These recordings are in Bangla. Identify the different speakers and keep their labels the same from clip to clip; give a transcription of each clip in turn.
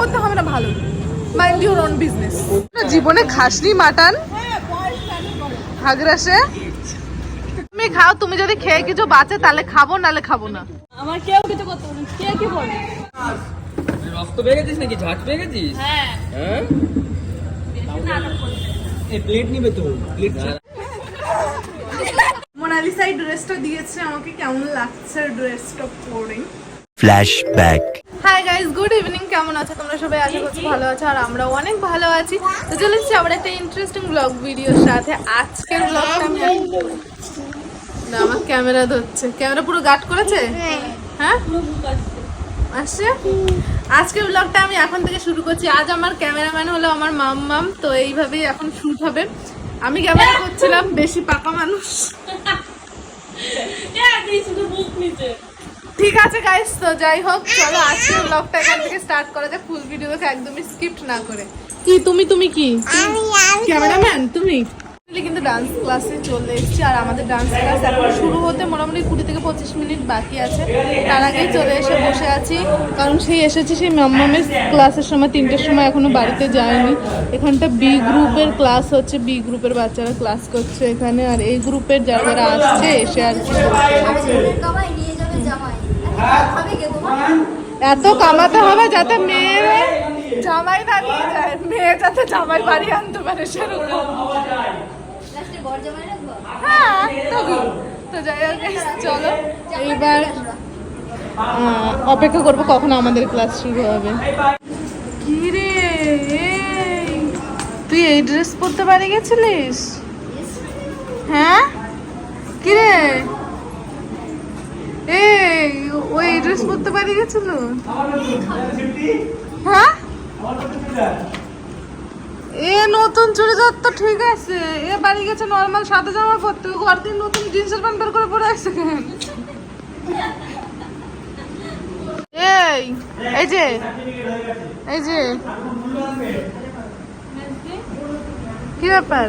Speaker 1: করতে হবে না ভালো। মাইন্ড ইউর ওন বিজনেস জীবনে খাসনি মাটন? হাগরাসে তুমি খাও তুমি যদি খেয়ে কিছু বাঁচে তাহলে খাব নালে খাব না।
Speaker 2: আমার কেউ কিছু করতে পারে কে কি বলে?
Speaker 3: রক্ত পেয়ে গেছিস নাকি? ঝাঁজ পেয়ে গেছিস?
Speaker 2: হ্যাঁ।
Speaker 3: হ্যাঁ?
Speaker 4: প্লেট নিবে তো প্লেট
Speaker 1: মোনালিসা এই ড্রেসটা দিয়েছে আমাকে কেমন লাগছে ড্রেসটা পরে?
Speaker 5: Flashback.
Speaker 1: Hi guys good evening কেমন আছো? তোমরা সবাই আশা করছি ভালো আছো আর আমরা অনেক ভালো আছি। তো চলে এসেছি আবার একটা ইন্টারেস্টিং ব্লগ ভিডিওর সাথে। আজকের ব্লগটা আমি না, আমার ক্যামেরা ধরছে। ক্যামেরা পুরো গার্ড করেছে? হ্যাঁ? আসছে? আজকের ব্লগটা আমি এখন থেকে শুরু করছি। আজ আমার ক্যামেরাম্যান হলো আমার মাম মাম তো এইভাবেই এখন শুট হবে। আমি ক্যামেরা করছিলাম, বেশি পাকা মানুষ।
Speaker 2: নিচে
Speaker 1: ঠিক আছে গাইস তো যাই হোক চলো আজকে ব্লগটা এখান থেকে স্টার্ট করা যাক। ফুল ভিডিও দেখে একদমই স্কিপ্ট না করে। কি তুমি তুমি কি? ক্যামেরাম্যান তুমি? কিন্তু ডান্স ক্লাসে চলে এসেছি আর আমাদের ডান্স ক্লাস এখন শুরু হতে মোটামুটি কুড়ি থেকে পঁচিশ মিনিট বাকি আছে। তার আগেই চলে এসে বসে আছি কারণ সেই এসেছি সেই মাম্মামের ক্লাসের সময় তিনটের সময় এখনও বাড়িতে যায়নি। এখানটা বি গ্রুপের ক্লাস হচ্ছে বি গ্রুপের বাচ্চারা ক্লাস করছে এখানে আর এই গ্রুপের যারা যারা আসছে এসে আর কি এত কামাতে হবে যাতে মেয়ে জামাই বানিয়ে যায়। মেয়ে যাতে জামাই বাড়ি আনতে পারে সেরকম। হ্যাঁ যাই হোক চলো। এইবার অপেক্ষা করব কখন আমাদের ক্লাস শুরু হবে। কি রে তুই এই ড্রেস পরতে পারি গেছিলিস? হ্যাঁ? কি রে? এই ওই ড্রেস পরতে পারি গেছিল? হ্যাঁ? এ নতুন চুড়িদার তো ঠিক আছে। এ বাড়ি গেছে নর্মাল সাদা জামা পরতে। ঘর দিন নতুন জিন্সের প্যান্ট বের করে পরে আসছে এই এই যে এই যে। কি ব্যাপার?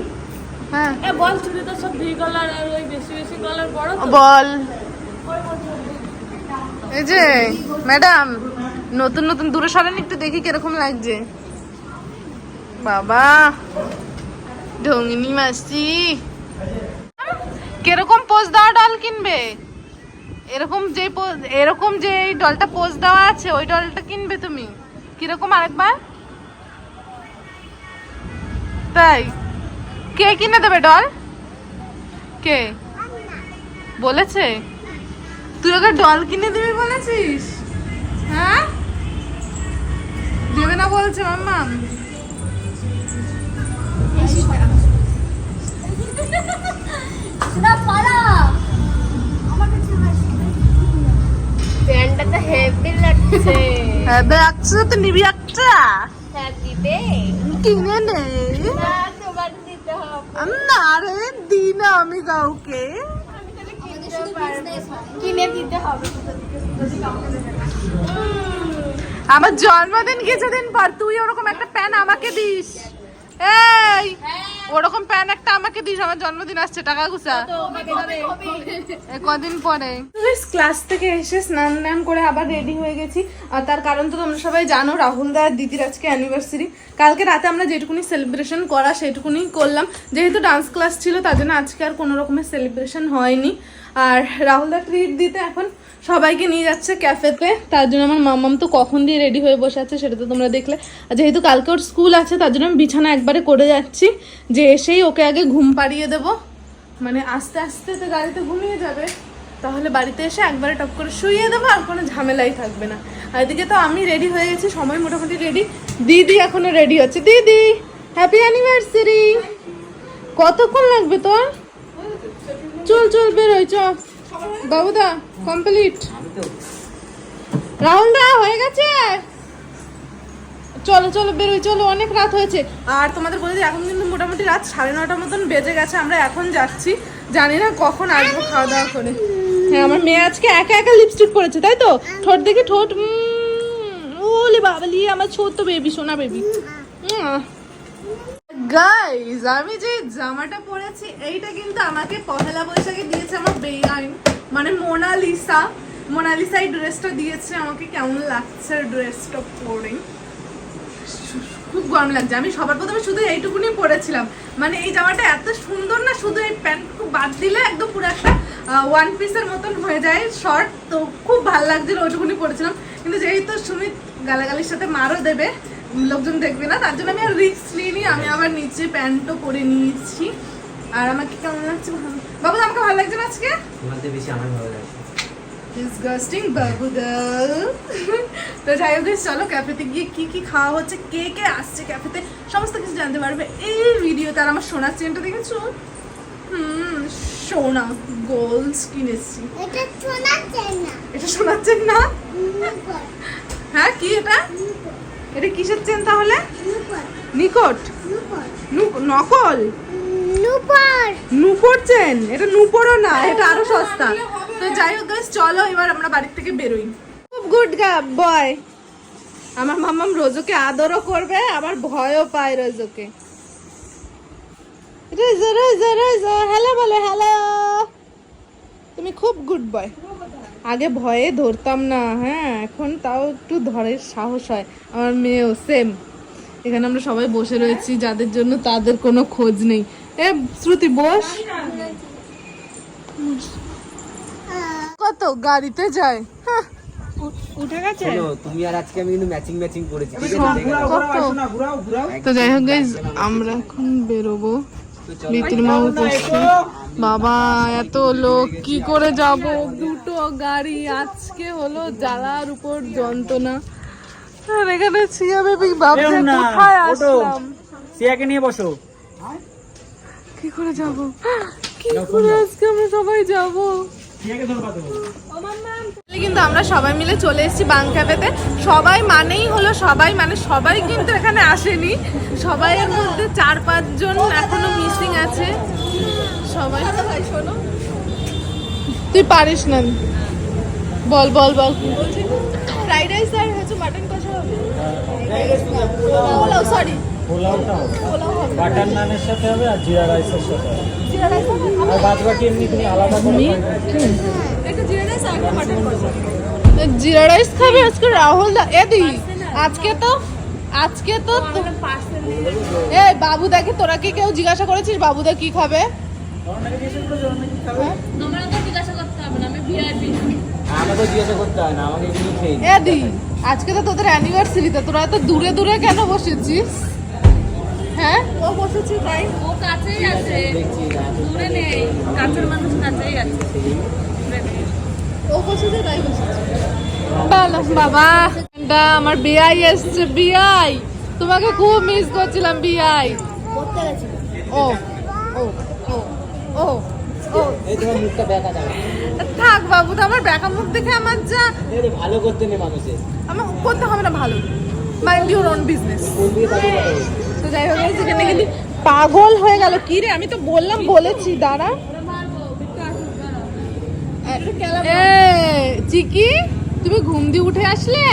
Speaker 1: হ্যাঁ।
Speaker 2: বল চুড়ি তো সব ভি কালার আর ওই বেশি বেশি কালার বড়
Speaker 1: বল। এই যে, ম্যাডাম, নতুন নতুন দূরে সরেন, একটু দেখি কীরকম লাগছে। বাবা, ঢঙ্গিনী মাসি। কীরকম পোজ দেওয়া ডল কিনবে? এরকম যে এরকম যে এই ডলটা পোজ দেওয়া আছে, ওই ডলটা কিনবে তুমি? কীরকম আরেকবার? তাই? কে কিনে দেবে ডল কে? বলেছে? তুই ওকে ডল কিনে দিবি বলেছিস? হ্যাঁ? দেবে না বলছে মাম্মা নিবি একটা? কিনে নে। রে না আমি কাউকে
Speaker 6: আমাদের শুধু বিজনেস হয়
Speaker 2: কিনে দিতে হবে।
Speaker 1: আমার জন্মদিন কিছুদিন পর তুই ওরকম একটা প্যান আমাকে দিস। এই ওরকম প্যান একটা আমাকে দিস আমার জন্মদিন আসছে টাকা গুছা। কদিন পরে। ক্লাস থেকে এসে স্নান টান করে আবার রেডি হয়ে গেছি। আর তার কারণ তো তোমরা সবাই জানো রাহুল দা আর দিদির আজকে অ্যানিভার্সারি কালকে রাতে আমরা যেটুকুনি সেলিব্রেশন করা সেটুকুনি করলাম। যেহেতু ডান্স ক্লাস ছিল তার জন্য আজকে আর কোনো রকমের সেলিব্রেশন হয়নি। আর রাহুল দা ট্রিট দিতে এখন সবাইকে নিয়ে যাচ্ছে ক্যাফেতে। তার জন্য আমার মামাম তো কখন দিয়ে রেডি হয়ে বসে আছে সেটা তো তোমরা দেখলে। আর যেহেতু কালকে ওর স্কুল আছে, তার জন্য আমি বিছানা একবারে করে যাচ্ছি। যে এসেই ওকে আগে ঘুম পাড়িয়ে দেবো। মানে আস্তে আস্তে তো গাড়িতে ঘুমিয়ে যাবে। তাহলে বাড়িতে এসে একবারে টপ করে শুইয়ে দেবো, আর কোনো ঝামেলাই থাকবে না। আর এদিকে তো আমি রেডি হয়ে গেছি, সময় মোটামুটি রেডি দিদি এখনও রেডি হচ্ছে। দিদি হ্যাপি অ্যানিভার্সারি কতক্ষণ লাগবে তোর? চল চল বেরোয় চ। বাবুদা কমপ্লিট দা হয়ে গেছে? চলো চলো, বেরোই, চলো, অনেক রাত হয়েছে। আর তোমাদের বলে দিই, এখন কিন্তু মোটামুটি রাত সাড়ে নটার মতন বেজে গেছে, আমরা এখন যাচ্ছি। জানি না কখন আসব খাওয়া দাওয়া করে। হ্যাঁ আমার মেয়ে আজকে একা একা লিপস্টিক করেছে তাই তো? ঠোঁট দেখি ঠোঁট ওলে বাবালি, আমার ছোট্ট বেবি সোনা বেবি গাইজ আমি যে জামাটা পরেছি, এইটা কিন্তু আমাকে পহেলা বৈশাখে দিয়েছে আমার বেআইন মানে মোনালিসা মোনালিসা এই ড্রেসটা দিয়েছে, আমাকে কেমন লাগছে ড্রেসটা পরে খুব গরম লাগছে, আমি সবার প্রথমে শুধু এইটুকুনি পরেছিলাম। মানে এই জামাটা এত সুন্দর না, শুধু এই প্যান্ট বাদ দিলে একদম পুরো একটা ওয়ান পিসের মতন হয়ে যায় শর্ট তো খুব ভালো লাগছিল, ওইটুকুনি পরেছিলাম। কিন্তু যেহেতু সুমিত গালাগালির সাথে মারও দেবে লোকজন দেখবে না তার জন্য আমি আর রিস্ক নিইনি আমি আবার নিচে প্যান্টও পরে নিয়েছি। আর আমাকে কেমন লাগছে বাবু আমাকে ভালো লাগছে না আজকে?
Speaker 4: তোমাদের বেশি আমার ভালো লাগে
Speaker 1: ডিসগাস্টিং বাবুদাল তো যাই হোক চলো ক্যাফেতে গিয়ে কি কি খাওয়া হচ্ছে কে কে আসছে ক্যাফেতে সমস্ত কিছু জানতে পারবে এই ভিডিওতে আর আমার সোনার চেনটা দেখেছ? হুম সোনা গোল্ড কিনেছি
Speaker 6: এটা শোনার চাই না।
Speaker 1: এটা সোনার চেন না? হ্যাঁ কি এটা? এটা কিসের চেন তাহলে? নিকট। নকল?
Speaker 6: নুপার।
Speaker 1: নুপুর চেন? এটা নুপুরও না এটা আরও সস্তা। তো যাই হোক guys, চলো এবার আমরা বাড়ির থেকে বেরোই। খুব গুড গা বয় আমার মাম্মাম রোজোকে আদরও করবে আবার ভয়ও পায় রোজোকে। রোজো রোজো রোজো হ্যালো বলো হ্যালো তুমি খুব গুড বয় আগে ভয়ে ধরতাম না হ্যাঁ এখন তাও একটু ধরে সাহস হয় আমার মেয়েও সেম এখানে আমরা সবাই বসে রয়েছি যাদের জন্য তাদের কোনো খোঁজ নেই এ শ্রুতি বস কত গাড়িতে যায় হ্যাঁ, উঠে গেছে
Speaker 4: শোনো, তুমি আর আজকে আমি কিন্তু ম্যাচিং ম্যাচিং করেছি ঠিক আছে দেখে নাও।
Speaker 1: কত তো যাই হোক আমরা এখন বেরোবো বিতির মা উপস্থিত বাবা এত লোক কি করে যাব? দুটো গাড়ি আজকে হলো জ্বালার উপর যন্ত্রণা। আর এখানে সিয়া বেবি ভাবছে কোথায় আসলাম?
Speaker 4: সিয়াকে নিয়ে বসো।
Speaker 1: কি করে যাব? কি করে আজকে আমরা সবাই যাব? কিন্তু আমরা সবাই মিলে চলে এসেছি বাংকাপেতে সবাই মানেই হলো সবাই মানে সবাই কিন্তু এখানে আসেনি। সবাইয়ের মধ্যে চার পাঁচজন এখনও মিসিং আছে। সবাই শোনো। তুই পারিস না। বল বল বল। ফ্রাইড রাইস আর হচ্ছে মাটন কষা হবে? পোলাও। সরি
Speaker 7: পোলাওটাও
Speaker 1: পোলাও হবে।
Speaker 7: বাটার নানের সাথে হবে আর জিরা রাইসের সাথে হবে। আর বাদ বাকি এমনি তুমি আলাদা করে
Speaker 1: জিরা রাইস কষা জিরা রাইস খাবে আজকে রাহুল দা? এদি আজকে তো আজকে তো এ বাবুদাকে তোরা কি কেউ জিজ্ঞাসা করেছিস? বাবুদা কি খাবে?
Speaker 2: তোমরা তো জিজ্ঞাসা করতে হবে না আমি ভিআইপি
Speaker 4: আমাকে জিজ্ঞাসা করতে হয় না আমাকে এমনি খেয়ে নিই।
Speaker 1: এদি আজকে তো তোদের অ্যানিভার্সারিতে তোরা তো দূরে দূরে কেন বসেছিস? হ্যাঁ? ও বসেছি তাই?
Speaker 2: ও কাছেই আছে। দূরে নেই। কাছের মানুষ কাছেই আছে।
Speaker 1: ও বসেছে তাই বসেছে। ভালো বাবা। এটা আমার বিয়াই এসছে বিয়াই তোমাকে খুব মিস করছিলাম
Speaker 6: গেছি?
Speaker 1: ও ও ও ও ও
Speaker 4: এই তোমার মুখটা দেখা যাবে
Speaker 1: থাক বাবু তো আমার ব্যাকা মুখ দেখে আমার যা
Speaker 4: ভালো করতে নেই মানুষের
Speaker 1: আমার করতে হবে না ভালো। মাইন্ড ইউর ওন বিজনেস তো যাই হোক সেখানে কিন্তু পাগল হয়ে গেল। কি রে? আমি তো বললাম বলেছি দাঁড়া। চিকি তুমি ঘুম দিয়ে উঠে আসলে?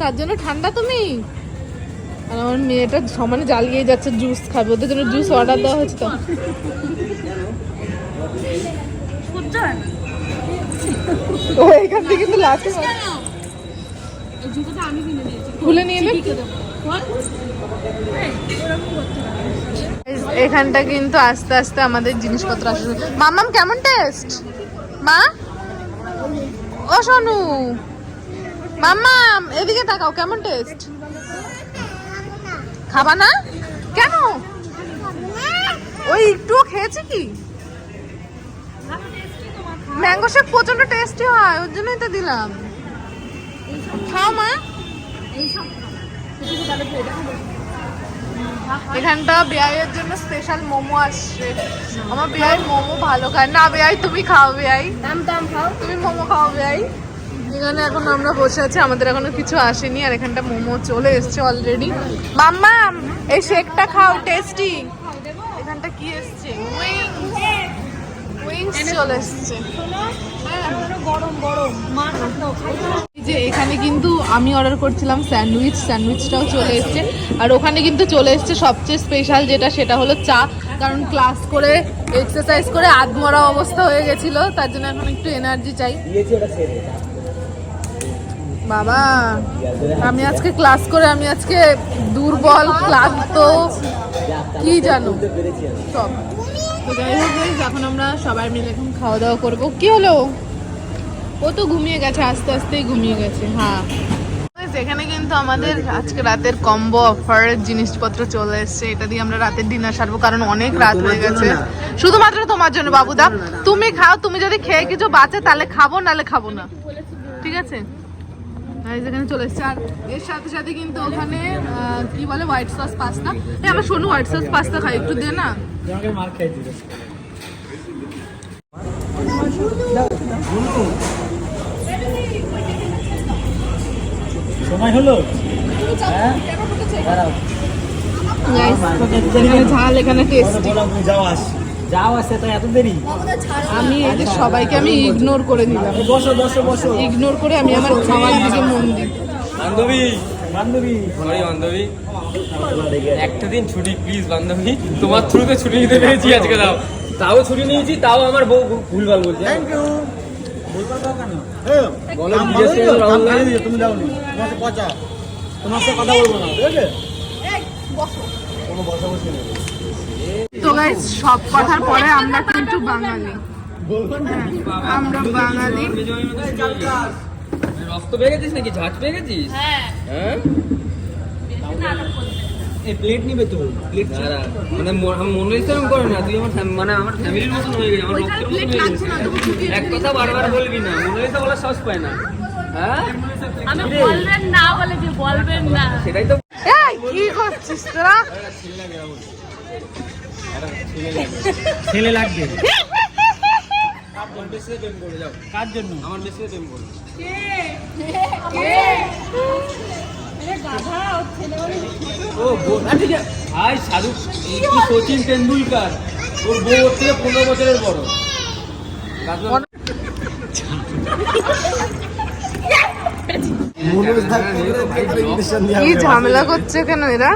Speaker 1: তার জন্য ঠান্ডা তুমি? আর আমার মেয়েটা সমানে জ্বালিয়ে যাচ্ছে জুস খাবে। ওদের জন্য জুস অর্ডার দেওয়া হয়েছে তো। ও এখান থেকে কিন্তু লাস্টে খুলে নিয়ে নে। এখানটা কিন্তু আস্তে আস্তে আমাদের জিনিসপত্র আসবে মামাম কেমন টেস্ট মা? ও সোনু। মামাম এদিকে তাকাও, কেমন টেস্ট খাবা না? কেন? ওই একটুও খেয়েছে কি? ম্যাঙ্গো শেক প্রচণ্ড টেস্টি হয়, ওর জন্যই তো দিলাম। খাও মা। এখানটা বেআইয়ের জন্য স্পেশাল মোমো আসছে। আমার বেআই মোমো ভালো খায়। না বেআই তুমি খাও বেআই তুমি মোমো খাও বেআই এখানে এখন আমরা বসে আছি আমাদের এখনও কিছু আসেনি আর এখানটা মোমো চলে এসছে অলরেডি মাম্মা এই শেকটা খাও টেস্টি এখানটা কি এসছে? উইংস চলে এসছে।
Speaker 2: গরম গরম। মা
Speaker 1: যে এখানে কিন্তু আমি অর্ডার করছিলাম স্যান্ডউইচ, স্যান্ডউইচটাও চলে এসছে। আর ওখানে কিন্তু চলে এসছে সবচেয়ে স্পেশাল যেটা, সেটা হলো চা। কারণ ক্লাস করে এক্সারসাইজ করে আধমরা অবস্থা হয়ে গেছিল, তার জন্য এখন একটু এনার্জি চাই। বাবা, আমি আজকে ক্লাস করে, আমি আজকে দুর্বল, ক্লান্ত, কি জানো? সব। যাই হোক এখন আমরা সবাই মিলে এখন খাওয়া দাওয়া করব। কি হলো? ও তো ঘুমিয়ে গেছে আস্তে আস্তেই ঘুমিয়ে গেছে হ্যাঁ। এখানে কিন্তু আমাদের আজকে রাতের কম্বো অফারের জিনিসপত্র চলে এসেছে। এটা দিয়ে আমরা রাতের ডিনার সারবো কারণ অনেক রাত হয়ে গেছে। শুধুমাত্র তোমার জন্য বাবুদা। তুমি খাও তুমি যদি খেয়ে কিছু বাঁচে তাহলে খাব নালে খাব না। ঠিক আছে? এখানে চলে এসেছে। আর এর সাথে সাথে কিন্তু ওখানে কি বলে হোয়াইট সস পাস্তা এই আমার শোনো হোয়াইট সস পাস্তা খাই একটু দে না।
Speaker 7: মার খাই দিবে সময় হলো? হ্যাঁ? দাঁড়াও।
Speaker 1: ঝাল এখানে টেস্ট
Speaker 7: যাও আস। যাও আসছে তো এত দেরি?
Speaker 1: আমি এই যে সবাইকে আমি ইগনোর করে দিলাম।
Speaker 7: বসো বসো বসো।
Speaker 1: ইগনোর করে আমি আমার খাওয়ার দিকে মন দিই।
Speaker 3: বান্ধবী।
Speaker 7: বান্ধবী।
Speaker 3: সরি বান্ধবী। একটা দিন ছুটি প্লিজ বান্ধবী। তোমার থ্রুতে ছুটি নিতে পেরেছি আজকে দাও। তাও ছুটি নিয়েছি তাও আমার বউ ভুলভাল বলছে।
Speaker 7: থ্যাংক ইউ তুমি যাও নি পচা তোমার সাথে কথা বলব না ঠিক আছে? কোনো বসা নেই।
Speaker 1: তো গাইস সব কথার পরে আমরা কিন্তু বাঙালি। আমরা বাঙালি।
Speaker 3: রক্ত পেয়ে গেছিস নাকি? ঝাঁজ পেয়ে গেছিস? হ্যাঁ।
Speaker 7: এই প্লেট নিবে তো। প্লেট
Speaker 3: দাঁড়া, মানে ম- আমার মনে এরকম করে না তুই আমার মানে আমার ফ্যামিলির মতন হয়ে গেছে আমার রক্তের মতন হয়ে গেছে এক কথা বারবার বলবি না মনে ইচ্ছা বলার সাহস পায় না। হ্যাঁ?
Speaker 2: আমি বলবেন না বলে যে বলবেন না।
Speaker 3: সেটাই তো
Speaker 1: এই কি করছিস তোরা?
Speaker 7: ছেলে লাগবে।
Speaker 3: করে যাও
Speaker 7: কার জন্য?
Speaker 3: আমার বেশি প্রেম করে। ও বউ- না, ঠিক আছে। ভাই শাহরুখ সচিন তেন্ডুলকার? ওর বউ ওর থেকে পনেরো বছরের বড়।
Speaker 1: কি ঝামেলা করছে কেন এরা?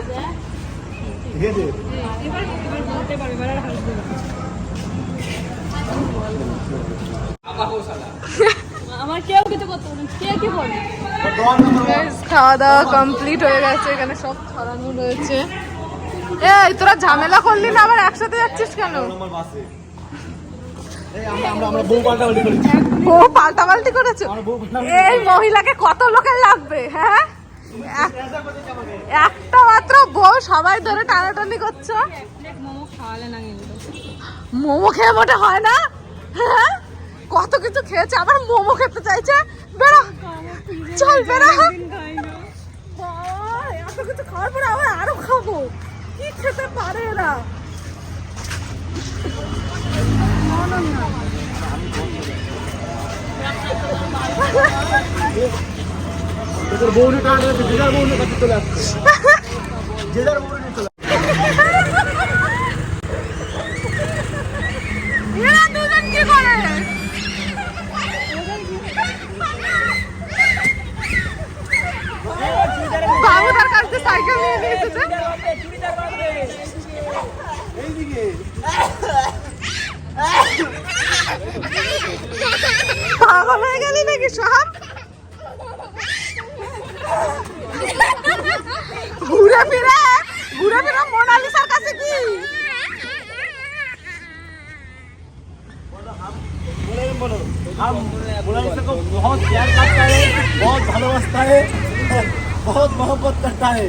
Speaker 2: আমার কেউ কিছু করতে পারবে কে কি বলবে?
Speaker 1: খাওয়া দাওয়া কমপ্লিট হয়ে গেছে এখানে সব ছড়ানো রয়েছে। এই তোরা ঝামেলা করলি না আবার একসাথে যাচ্ছিস কেন?
Speaker 7: আমরা আমরা বউ পাল্টা পাল্টি করেছি।
Speaker 1: এই মহিলাকে কত লোকের লাগবে হ্যাঁ? একটা মাত্র বউ সবাই ধরে টানাটানি করছ।
Speaker 2: মোমো খাওয়ালে না
Speaker 1: মোমো খেয়ে মোটে হয় না হ্যাঁ? কত কিছু খেয়েছে আবার মোমো খেতে চাইছে। বেরো। চল বেরো। বাবা, এত কিছু খাওয়ার পরে আবার আরও খাব। কি খেতে পারে এরা?
Speaker 7: তোদের বউ নিয়ে টাকা
Speaker 1: কাছ থেকে সাইকেল নিয়ে নিয়ে এসেছে পাগল হয়ে গেলি নাকি সব ঘুরে ফিরে ঘুরে ফিরে মোনালিসার কাছে কি
Speaker 7: हम बुलाई को बहुत प्यार करता है बहुत भालोबासता है बहुत मोहब्बत करता है